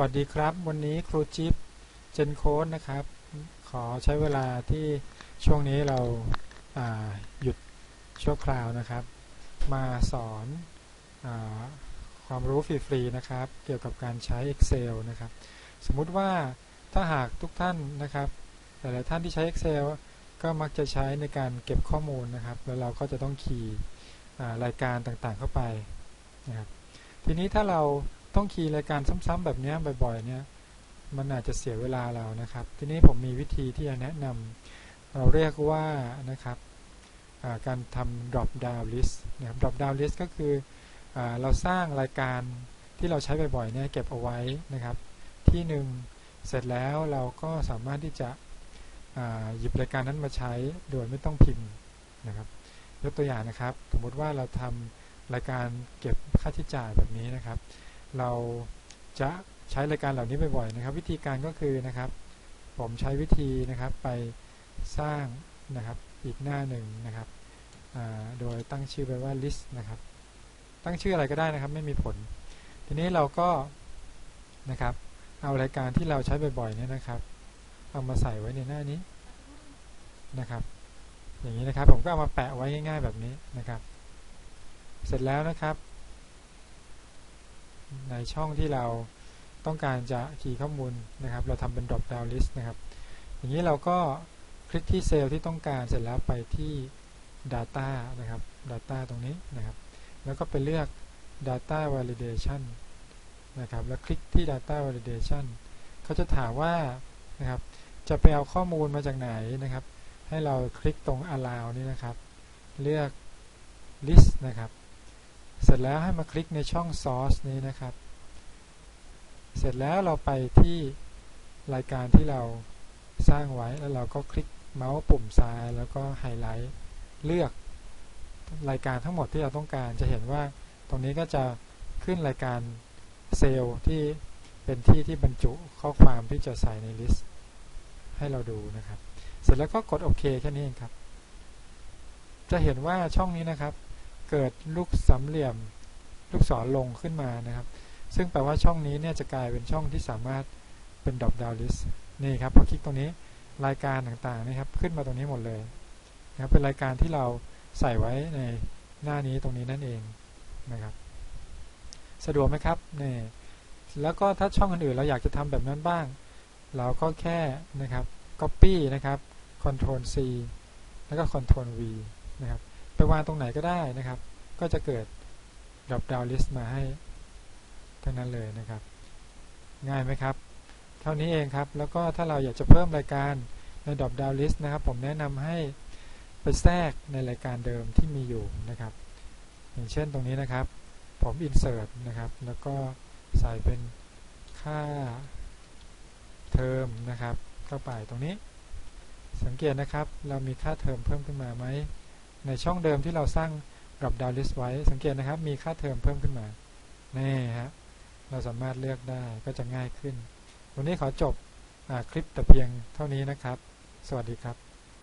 วัสดีครับ วันนี้ครูจิ๊บเจนโค้ดนะครับ ขอใช้เวลาที่ช่วงนี้เราาหยุดชั่วคราวนะครับ มาสอนอความรู้ฟรีๆนะครับ เกี่ยวกับการใช้ Excel นะครับ สมมุติว่าถ้าหากทุกท่านนะครับ หลายๆท่านที่ใช้ Excel ก็มักจะใช้ในการเก็บข้อมูลนะครับ แล้วเราก็จะต้องคีย์รายการต่างๆเข้าไปนะครับทีนี้ถ้าเรา ต้องคีย์รายการซ้ำๆแบบนี้บ่อยๆเนี่ยมันอาจจะเสียเวลาเรานะครับ ทีนี้ผมมีวิธีที่จะแนะนำเราเรียกว่านะครับการทำ drop down list นะครับ drop down list ก็คืออเราสร้างรายการที่เราใช้บ่อยๆเนี่ยเก็บเอาไว้นะครับ ที่หนึ่งเสร็จแล้วเราก็สามารถที่จะหยิบรายการนั้นมาใช้โดยไม่ต้องพิมพ์นะครับ ยกตัวอย่างนะครับ สมมติว่าเราทำรายการเก็บค่าใช้จ่ายแบบนี้นะครับ เราจะใช้รายการเหล่านี้บ่อยๆนะครับ วิธีการก็คือนะครับ ผมใช้วิธีนะครับไปสร้างนะครับอีกหน้าหนึ่งนะครับโดยตั้งชื่อไปว่า list นะครับ ตั้งชื่ออะไรก็ได้นะครับไม่มีผล ทีนี้เราก็นะครับเอารายการที่เราใช้บ่อยๆเนี่ยนะครับ เอามาใส่ไว้ในหน้านี้นะครับ อย่างนี้นะครับผมก็เอามาแปะไว้ง่าย ๆ แบบนี้นะครับ เสร็จแล้วนะครับ ในช่องที่เราต้องการจะคีย์ข้อมูลนะครับ เราทำเป็น drop down list นะครับ อย่างนี้เราก็คลิกที่เซลล์ที่ต้องการเสร็จแล้วไปที่ data นะครับ data ตรงนี้นะครับ แล้วก็ไปเลือก data validation นะครับ แล้วคลิกที่ data validation เขาจะถามว่านะครับ จะไปเอาข้อมูลมาจากไหนนะครับ ให้เราคลิกตรง allow นี่นะครับ เลือก list นะครับ เสร็จแล้วให้มาคลิกในช่อง source นี้นะครับ เสร็จแล้วเราไปที่รายการที่เราสร้างไว้แล้วเราก็คลิกเมาส์ปุ่มซ้าย แล้วก็ไฮไลท์เลือกรายการทั้งหมดที่เราต้องการจะเห็นว่าตรงนี้ก็จะขึ้นรายการเซลล์ที่เป็นที่ที่บรรจุข้อความที่จะใส่ในลิสต์ให้เราดูนะครับ เสร็จแล้วก็กดโอเคแค่นี้เองครับ จะเห็นว่าช่องนี้นะครับ เกิดลูกสามเหลี่ยมลูกศรลงขึ้นมานะครับ ซึ่งแปลว่าช่องนี้เนี่ยจะกลายเป็นช่องที่สามารถเป็น drop down list นี่ครับพอคลิกตรงนี้รายการต่างๆนะครับขึ้นมาตรงนี้หมดเลยนะครับเป็นรายการที่เราใส่ไว้ในหน้านี้ตรงนี้นั่นเองนะครับสะดวกไหมครับนี่แล้วก็ถ้าช่องอื่นๆเราอยากจะทำแบบนั้นบ้าง เราก็แค่นะครับ copy นะครับ control C แล้วก็ control V นะครับ ไปวางตรงไหนก็ได้นะครับ ก็จะเกิด drop down list มาให้ทั้งนั้นเลยนะครับ ง่ายไหมครับ เท่านี้เองครับ แล้วก็ถ้าเราอยากจะเพิ่มรายการใน drop down list นะครับ ผมแนะนำให้ไปแทรกในรายการเดิมที่มีอยู่นะครับ อย่างเช่นตรงนี้นะครับ ผม insert นะครับ แล้วก็ใส่เป็นค่าเทอมนะครับ เข้าไปตรงนี้ สังเกตนะครับ เรามีค่าเทอมเพิ่มขึ้นมาไหม ในช่องเดิมที่เราสร้างกับดาวลิสไว้ สังเกตนะครับ มีค่าเทอมเพิ่มขึ้นมานี่ฮะเราสามารถเลือกได้ก็จะง่ายขึ้น วันนี้ขอจบคลิปแต่เพียงเท่านี้นะครับ สวัสดีครับ